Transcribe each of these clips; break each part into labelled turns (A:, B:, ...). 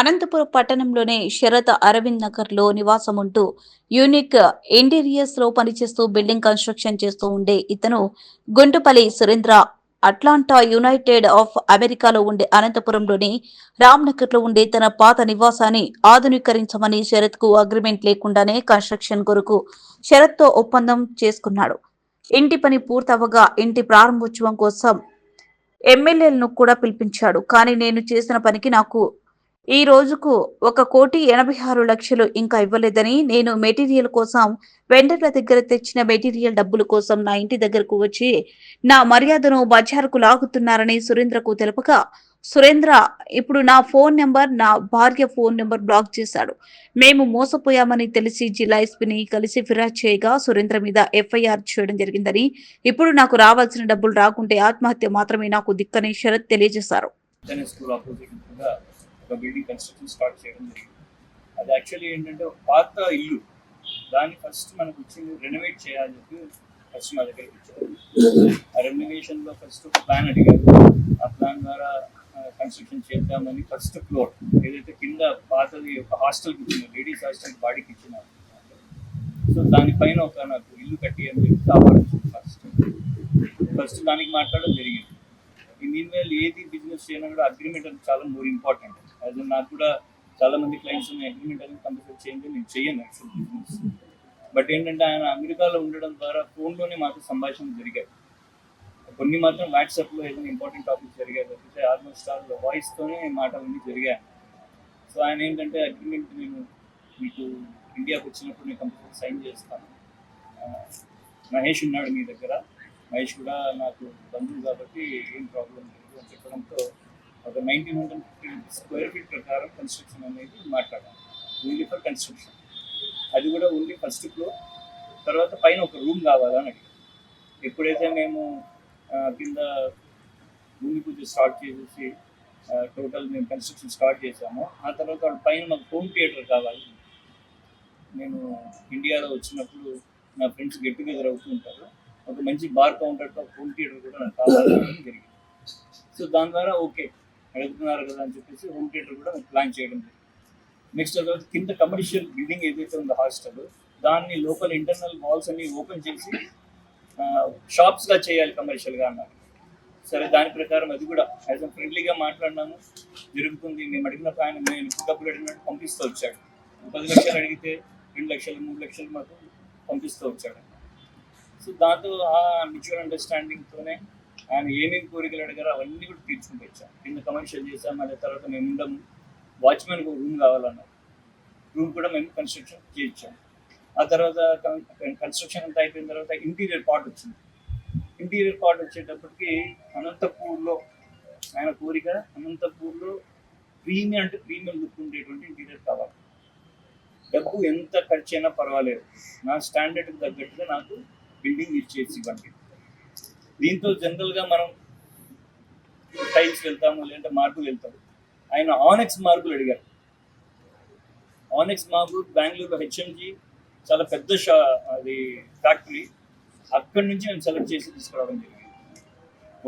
A: అనంతపురం పట్టణంలోనే శరత్ అరవింద్ నగర్లో నివాసం ఉంటూ యూనిక్ ఇంటీరియర్స్లో పనిచేస్తూ బిల్డింగ్ కన్స్ట్రక్షన్ చేస్తూ ఉండే ఇతను Guntupalli Surendra Atlanta united of అమెరికాలో ఉండే అనంతపురంలోని రామ్నగర్లో ఉండే తన పాత నివాసాన్ని ఆధునీకరించమని శరత్కు అగ్రిమెంట్ లేకుండానే కన్స్ట్రక్షన్ కొరకు శరత్తో ఒప్పందం చేసుకున్నాడు. ఇంటి పని పూర్తవగా ఇంటి ప్రారంభోత్సవం కోసం ఎమ్మెల్యేలను కూడా పిలిపించాడు. కానీ నేను చేసిన పనికి నాకు ఈ రోజుకు ఒక కోటి ఎనభై ఆరు లక్షలు ఇంకా ఇవ్వలేదని నేను మెటీరియల్ కోసం వెండర్ల దగ్గర తెచ్చిన మెటీరియల్ డబ్బుల కోసం నా ఇంటి దగ్గరకు వచ్చి నా మర్యాదను బజారుకు లాగుతున్నారని సురేంద్రకు తెలుపగా సురేంద్ర ఇప్పుడు నా ఫోన్ నెంబర్ నా భార్య ఫోన్ నెంబర్ బ్లాక్ చేశాడు. మేము మోసపోయామని తెలిసి జిల్లా ఎస్పీని కలిసి ఫిర్యాదు చేయగా సురేంద్ర మీద ఎఫ్ఐఆర్ చేయడం జరిగిందని ఇప్పుడు నాకు రావాల్సిన డబ్బులు రాకుంటే ఆత్మహత్య మాత్రమే నాకు దిక్కని శరత్ తెలియజేశారు.
B: ఒక బిల్డింగ్ కన్స్ట్రక్షన్ స్టార్ట్ చేయడం జరిగింది. అది యాక్చువల్లీ ఏంటంటే ఒక పాత ఇల్లు. దాన్ని ఫస్ట్ మనకు వచ్చింది రెనోవేట్ చేయాలని చెప్పి ఫస్ట్ మా దగ్గరికి వచ్చారు. ఆ రెనోవేషన్లో ఫస్ట్ ఒక ప్లాన్ అడిగారు. ఆ ప్లాన్ ద్వారా కన్స్ట్రక్షన్ చేద్దామని ఫస్ట్ ఫ్లోర్ ఏదైతే కింద పాతది ఒక హాస్టల్కి ఇచ్చిన లేడీస్ హాస్టల్ బాడీకి ఇచ్చిన సో దానిపైన ఒక నాకు ఇల్లు కట్టి అని చెప్పి ఆఫర్ ఫస్ట్ ఫస్ట్ దానికి మాట్లాడడం జరిగింది. ఈ మీన్ ఏది బిజినెస్ చేయడం కూడా అగ్రిమెంట్ అనేది చాలా మోర్ ఇంపార్టెంట్ అది నాకు కూడా చాలా మంది క్లయింట్స్ ఉన్న అగ్రిమెంట్ అనేది కంపల్సరీ చేయండి నేను చెయ్యను యాక్చువల్ బిజినెస్ బట్ ఏంటంటే ఆయన అమెరికాలో ఉండడం ద్వారా ఫోన్లోనే మాకు సంభాషణ జరిగాయి. కొన్ని మాత్రం వాట్సాప్లో ఏదైనా ఇంపార్టెంట్ టాపిక్స్ జరిగాయి తప్పితే ఆల్మోస్ట్ ఆల్ వాయిస్తోనే మాటలన్నీ జరిగాయి. సో ఆయన ఏంటంటే అగ్రిమెంట్ నేను మీకు ఇండియాకి వచ్చినప్పుడు నేను కంపల్సరీ సైన్ చేస్తాను. మహేష్ ఉన్నాడు మీ దగ్గర. మహేష్ కూడా నాకు బంధువు కాబట్టి ఏం ప్రాబ్లం లేదు అని చెప్పడంతో ఒక nineteen hundred fifty square feet ప్రకారం కన్స్ట్రక్షన్ అనేది మాట్లాడాను ఓన్లీ ఫర్ కన్స్ట్రక్షన్ అది కూడా ఓన్లీ ఫస్ట్ ఫ్లోర్ తర్వాత పైన ఒక రూమ్ కావాలని అడిగాం. ఎప్పుడైతే మేము కింద భూమి పూజ స్టార్ట్ చేసేసి టోటల్ మేము కన్స్ట్రక్షన్ స్టార్ట్ చేసాము ఆ తర్వాత వాళ్ళ పైన మాకు హోమ్ థియేటర్ కావాలి. నేను ఇండియాలో వచ్చినప్పుడు నా ఫ్రెండ్స్ గెట్ టుగెదర్ అవుతూ ఉంటారు. ఒక మంచి బార్ కౌంటర్తో హోమ్ థియేటర్ కూడా నాకు కావాలి జరిగింది. సో దాని ద్వారా ఓకే అడుగుతున్నారు కదా అని చెప్పేసి హోమ్ థియేటర్ కూడా ప్లాన్ చేయడం నెక్స్ట్ తర్వాత కింద కమర్షియల్ బిల్డింగ్ ఏదైతే ఉందో హాస్టల్ దాన్ని లోపల ఇంటర్నల్ వాల్స్ అన్ని ఓపెన్ చేసి షాప్స్గా చేయాలి కమర్షియల్గా అన్నారు. సరే దాని ప్రకారం అది కూడా యాజ్ అ ఫ్రెండ్లీగా మాట్లాడినాము. జరుగుతుంది. మేము అడిగినప్పుడు ఆయన నేను డబ్బులు అడిగినట్టు పంపిస్తూ వచ్చాడు. పది లక్షలు అడిగితే రెండు లక్షలు మూడు లక్షలు మాకు పంపిస్తూ వచ్చాడు. సో దాంతో ఆ మ్యూచువల్ అండర్స్టాండింగ్తోనే ఆయన ఏమేమి కోరికలు అడిగారో అవన్నీ కూడా తీర్చుకుంటూ వచ్చాం. కింద కమర్షియల్ చేసాం మళ్ళీ తర్వాత మేము ఉండము. వాచ్మెన్కి రూమ్ కావాలన్నారు రూమ్ కూడా మేము కన్స్ట్రక్షన్ చేయించాం. ఆ తర్వాత కన్స్ట్రక్షన్ అంతా అయిపోయిన తర్వాత ఇంటీరియర్ పార్ట్ వచ్చింది. ఇంటీరియర్ పార్ట్ వచ్చేటప్పటికి అనంతపూర్లో ఆయన కోరిక అనంతపూర్లో ప్రీమియం అంటే ప్రీమియం లుక్ ఉండేటువంటి ఇంటీరియర్ కావాలి. డబ్బు ఎంత ఖర్చు అయినా పర్వాలేదు. నా స్టాండర్డ్కి తగ్గట్టుగా నాకు బిల్డింగ్ ఇచ్చేసి ఇవ్వండి. దీంతో జనరల్గా మనం టైల్స్ వెళ్తాము లేదంటే మార్బుల్ వెళ్తాము. ఆయన ఆనెక్స్ మార్బుల్ అడిగారు. ఆనెక్స్ మార్బుల్ బెంగళూరులో హెచ్ఎంజి చాలా పెద్ద షా అది ఫ్యాక్టరీ అక్కడి నుంచి మేము సెలెక్ట్ చేసి తీసుకురావడం జరిగింది.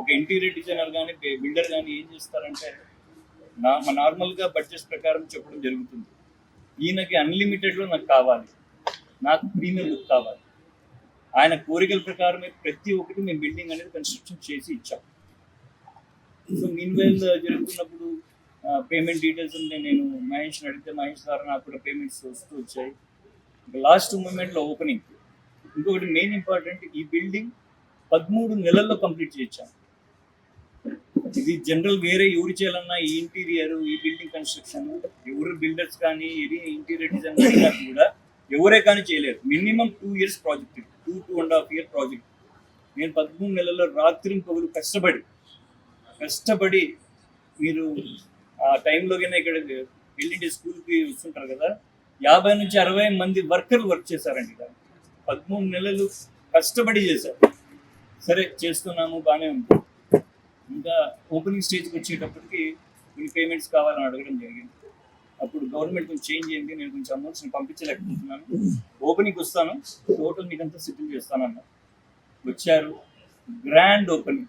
B: ఒక ఇంటీరియర్ డిజైనర్ కానీ బిల్డర్ కానీ ఏం చేస్తారంటే నా నార్మల్గా బడ్జెట్ ప్రకారం చెప్పడం జరుగుతుంది. ఈయనకి అన్లిమిటెడ్లో నాకు కావాలి. నాకు ప్రీమియం లుక్ కావాలి. ఆయన కోరికల ప్రకారమే ప్రతి ఒక్కటి మేము బిల్డింగ్ అనేది కన్స్ట్రక్షన్ చేసి ఇచ్చాం. సో మీన్ వైల్ జరుగుతున్నప్పుడు uh, పేమెంట్ డీటెయిల్స్ ఉంటే నేను మహేష్ని అడిగితే మహేష్ ద్వారా నాకు కూడా పేమెంట్స్ వస్తూ వచ్చాయి. లాస్ట్ మూమెంట్లో ఓపెనింగ్ ఇంకొకటి మెయిన్ ఇంపార్టెంట్ ఈ బిల్డింగ్ పదమూడు నెలల్లో కంప్లీట్ చేయించాం. ఇది జనరల్ వేరే ఎవరు చేయాలన్నా ఈ ఇంటీరియర్ ఈ బిల్డింగ్ కన్స్ట్రక్షన్ ఎవరు బిల్డర్స్ కానీ ఇది ఇంటీరియర్ డిజైన్ అయినా కూడా ఎవరే కానీ చేయలేరు. Minimum two years project two to and half year project. నేను పదమూడు నెలల్లో రాత్రి పగులు కష్టపడి కష్టపడి మీరు ఆ టైంలో ఇక్కడ వెళ్ళింటి స్కూల్కి వస్తుంటారు కదా యాభై నుంచి అరవై మంది వర్కర్లు వర్క్ చేశారండి. ఇక్కడ పదమూడు నెలలు కష్టపడి చేశారు. సరే చేస్తున్నాము బాగానే ఉంది. ఇంకా ఓపెనింగ్ స్టేజ్కి వచ్చేటప్పటికి మీ పేమెంట్స్ కావాలని అడగడం జరిగింది. అప్పుడు గవర్నమెంట్ కొంచెం చేంజ్ చేయండి నేను కొంచెం అమౌంట్స్ పంపించలేకపోతున్నాను. ఓపెనింగ్ వస్తాను. టోటల్ మీకు అంతా సెటిల్ చేస్తానన్న. వచ్చారు. గ్రాండ్ ఓపెనింగ్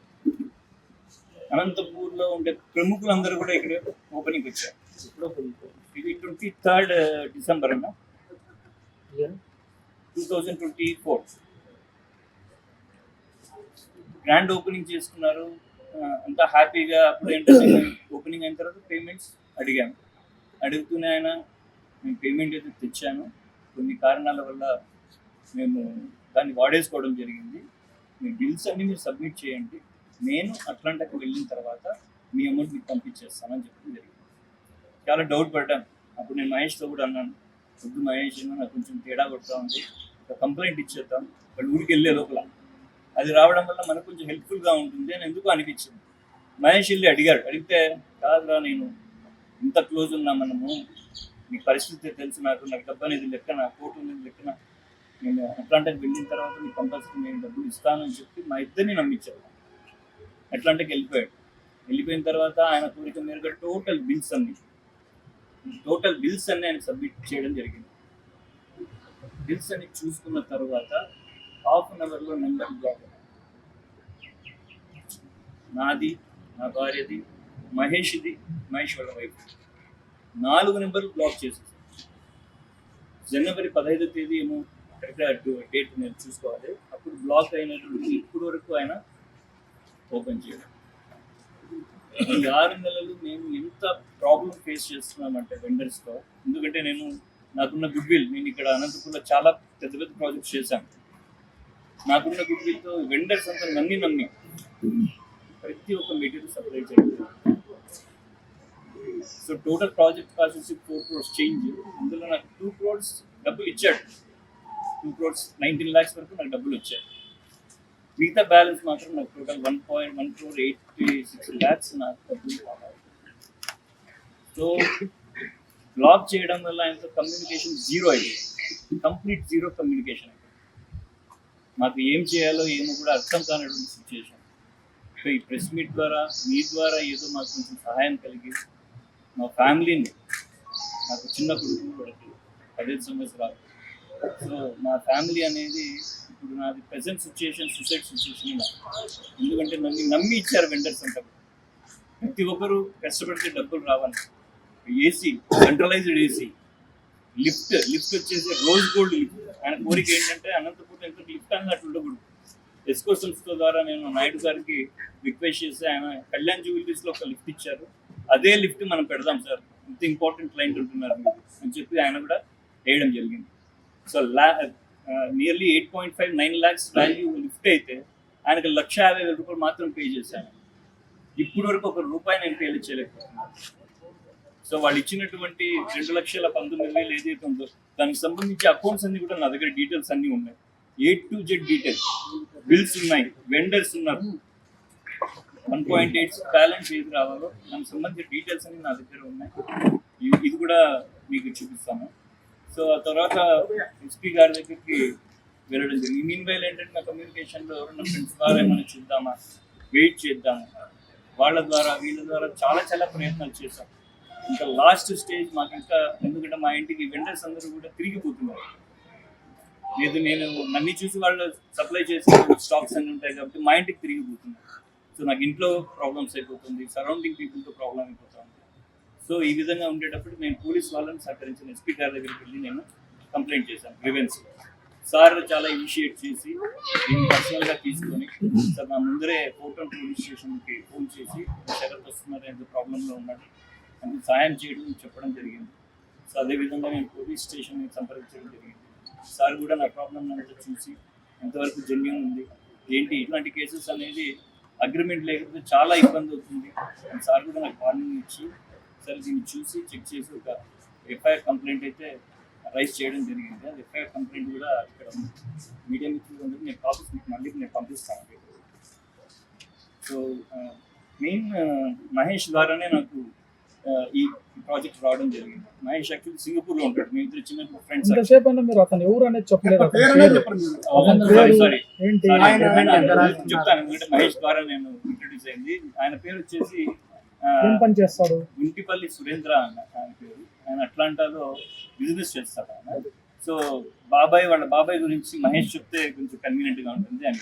B: అనంతపూర్లో ఉండే ప్రముఖులందరూ కూడా ఇక్కడ ఓపెనింగ్ వచ్చారు. ఇది ట్వంటీ థర్డ్ డిసెంబర్ అన్న. Two thousand twenty four grand opening చేసుకున్నారు. ఆ, అంతా హ్యాపీగా అప్పుడు ఏంటంటే ఓపెనింగ్ అయిన తర్వాత పేమెంట్స్ అడిగాను. అడుగుతూనే ఆయన నేను పేమెంట్ అయితే తెచ్చాను. కొన్ని కారణాల వల్ల మేము దాన్ని వాడేసుకోవడం జరిగింది. మీ బిల్స్ అన్ని మీరు సబ్మిట్ చేయండి. నేను అట్లాంటకు వెళ్ళిన తర్వాత మీ అమౌంట్ మీకు పంపించేస్తానని చెప్పడం జరిగింది. చాలా డౌట్ పడ్డాను అప్పుడు నేను మహేష్తో కూడా అన్నాను. వద్దు మహేష్ నాకు కొంచెం తేడా కొడతా ఉంది. ఒక కంప్లైంట్ ఇచ్చేద్దాం. వాళ్ళు ఊరికి వెళ్ళే లోపల. అది రావడం వల్ల మనకు కొంచెం హెల్ప్ఫుల్గా ఉంటుంది అని ఎందుకు అనిపించింది. మహేష్ వెళ్ళి అడిగాడు. అడిగితే కాదురా నేను ఇంత క్లోజ్ ఉన్నా మనము మీ పరిస్థితి తెలుసు నాకు నాకు డబ్బు అనేది లెక్కన కోర్టు అనేది లెక్కన నేను అట్లాంటికి వెళ్ళిన తర్వాత మీకు కంపల్సరీ నేను డబ్బులు ఇస్తానని చెప్పి మా ఇద్దరిని నమ్మించాడు అట్లాంటికి వెళ్ళిపోయాడు. వెళ్ళిపోయిన తర్వాత ఆయన కోరిక మేరకు టోటల్ బిల్స్ అన్ని టోటల్ బిల్స్ అన్ని ఆయన సబ్మిట్ చేయడం జరిగింది. బిల్స్ అన్ని చూసుకున్న తర్వాత హాఫ్ అన్ అవర్లో నెంబర్ బ్లాక్ నాది నా భార్యది మహేష్ది మహేష్ వాళ్ళ నాలుగు నెంబర్లు బ్లాక్ చేసేసారు జనవరి పదహైదో తేదీ ఏమో కరెక్ట్గా డేట్ నేను చూసుకోవాలి. అప్పుడు బ్లాక్ అయినటువంటి ఇప్పుడు వరకు ఆయన ఓపెన్ చేయడం. ఈ ఆరు నెలలు మేము ఎంత ప్రాబ్లం ఫేస్ చేస్తున్నామంటే వెండర్స్తో ఎందుకంటే నేను నాకున్న గుడ్ విల్ నేను ఇక్కడ అనంతపూర్లో చాలా పెద్ద పెద్ద ప్రాజెక్ట్స్ చేశాను. నాకున్న గుడ్ విల్తో వెండర్స్ అంతా నమ్మి నమ్మి ప్రతి ఒక్క మెటీరియల్ సప్లై చేయడం. సో టోటల్ ప్రాజెక్ట్ కాస్ట్ వచ్చి ఫోర్ క్రోర్స్ చేంజ్ అందులో నాకు టూ క్రోర్స్ డబ్బులు ఇచ్చాడు. టూ క్రోర్స్ నైన్టీన్ ల్యాక్స్ వరకు నాకు డబ్బులు వచ్చాయి. మిగతా బ్యాలెన్స్ మాత్రం నాకు total one point one crore eighty six lakhs నాకు డబ్బులు కావాలి. సో బ్లాక్ చేయడం వల్ల ఆయనతో కమ్యూనికేషన్ జీరో అయింది. కంప్లీట్ జీరో కమ్యూనికేషన్ మాకు ఏం చేయాలో ఏమో కూడా అర్థం కానటువంటి సిచ్యువేషన్ సో ఈ ప్రెస్ మీట్ ద్వారా మీ ద్వారా ఏదో మాకు కొంచెం సహాయం కలిగి మా ఫ్యామిలీని నాకు చిన్న కొడుకు కొడుకు పదిహేను సంవత్సరాలు. సో మా ఫ్యామిలీ అనేది ఇప్పుడు నాది ప్రజెంట్ సిచ్యుయేషన్ సూసైడ్ సిచ్యుయేషన్ ఎందుకంటే నన్ను నమ్మి ఇచ్చారు వెండర్స్ అంతా. ప్రతి ఒక్కరూ కష్టపడితే డబ్బులు రావాలి. AC centralized AC lift lift వచ్చేసి రోజ్ గోల్డ్ లిఫ్ట్ ఆయన కోరిక ఏంటంటే అనంతపూర్ ఎంత లిఫ్ట్ అన్నట్టు ఉండకూడదు. ఎస్కో సంస్థ ద్వారా నేను నాయుడు గారికి రిక్వెస్ట్ చేసి ఆయన కళ్యాణ్ జ్యువెలరీస్లో ఒక లిఫ్ట్ ఇచ్చారు. అదే లిఫ్ట్ మనం పెడదాం సార్. ఇంత ఇంపార్టెంట్ క్లయింట్ ఉంటున్నారు. అని చెప్పి ఆయన కూడా వేయడం జరిగింది. సో లా nearly eight point five nine lakhs value lift అయితే ఆయనకు లక్ష యాభై వేల రూపాయలు మాత్రం పే చేశాను ఇప్పుడు వరకు ఒక రూపాయి నేను పే చేయలేకపోతున్నాను. సో వాళ్ళు ఇచ్చినటువంటి రెండు లక్షల పంతొమ్మిది వేలు ఏదైతే ఉందో దానికి సంబంధించి అకౌంట్స్ అన్ని కూడా నా దగ్గర డీటెయిల్స్ అన్ని ఉన్నాయి. A to Z details bills ఉన్నాయి వెండర్స్ ఉన్నారు. వన్ పాయింట్ ఎయిట్ బ్యాలెన్స్ ఏది రావాలో దానికి సంబంధించిన డీటెయిల్స్ అన్ని నా దగ్గర ఉన్నాయి. ఇది కూడా మీకు చూపిస్తాము. సో ఆ తర్వాత ఎస్పీ గారి దగ్గరికి వెళ్ళడం జరిగింది. మీన్ వైల్ ఏంటంటే నా కమ్యూనికేషన్లో ఎవరైనా ఫ్రెండ్స్ ద్వారా ఏమైనా చూద్దామా? వెయిట్ చేద్దాము? వాళ్ళ ద్వారా వీళ్ళ ద్వారా చాలా చాలా ప్రయత్నాలు చేశాం. ఇంకా లాస్ట్ స్టేజ్ మాకు ఇంకా ఎందుకంటే మా ఇంటికి వెండర్స్ అందరూ కూడా తిరిగిపోతున్నారు. లేదు నేను నన్ను చూసి వాళ్ళు సప్లై చేసే స్టాక్స్ అన్ని ఉంటాయి కాబట్టి మా ఇంటికి తిరిగిపోతున్నారు. సో నాకు ఇంట్లో ప్రాబ్లమ్స్ అయిపోతుంది సరౌండింగ్ పీపుల్తో ప్రాబ్లం అయిపోతుంది. సో ఈ విధంగా ఉండేటప్పుడు నేను పోలీస్ వాళ్ళని సహకరించిన ఎస్పీ గారి దగ్గరికి వెళ్ళి నేను కంప్లైంట్ చేశాను గ్రివెన్స్ సార్ చాలా ఇనిషియేట్ చేసి నేను పర్సనల్గా తీసుకొని సార్ నా ముందరే కోటం పోలీస్ స్టేషన్కి ఫోన్ చేసి శరత్ వస్తున్నారు ఎంత ప్రాబ్లంలో ఉన్నాడు అని సాయం చేయడం చెప్పడం జరిగింది. సో అదేవిధంగా నేను పోలీస్ స్టేషన్ని సంప్రదించడం జరిగింది. సార్ కూడా నా ప్రాబ్లం అంతా చూసి ఎంతవరకు జెన్యున్ ఉంది ఏంటి? ఇట్లాంటి కేసెస్ అనేది అగ్రిమెంట్ లేకపోతే చాలా ఇబ్బంది అవుతుంది. సార్ కూడా నాకు వార్నింగ్ ఇచ్చి సరే దీన్ని చూసి చెక్ చేసి ఒక ఎఫ్ఐఆర్ కంప్లైంట్ అయితే రైజ్ చేయడం జరిగింది. అది ఎఫ్ఐఆర్ కంప్లైంట్ కూడా ఇక్కడ మీడియా మిత్రులు అందరూ నేను కాపీస్ మీకు మళ్ళీ నేను పంపిస్తాను. సో మెయిన్ మహేష్ ద్వారానే నాకు ఈ ప్రాజెక్ట్ రావడం జరిగింది. మహేష్ యాక్చువల్లీ సింగపూర్లో ఉంటాడు. మీ ఇద్దరు చిన్న ఫ్రెండ్స్
C: ఇంతసేపు అయినా మీరు అతను ఎవరు అనేది చెప్పలేదు.
B: సారీ చెప్తాను. ఎందుకంటే మహేష్ ద్వారా నేను ఇంట్రడ్యూస్ అయింది. ఆయన పేరు వచ్చేసి
C: ఏం పని చేస్తాడు?
B: గుంటిపల్లి సురేంద్ర అన్న ఆయన పేరు. ఆయన అట్లాంటాలో బిజినెస్ చేస్తాడు ఆయన. సో బాబాయ్ వాళ్ళ బాబాయ్ గురించి మహేష్ చెప్తే కొంచెం కన్వీనియంట్గా ఉంటుంది అని.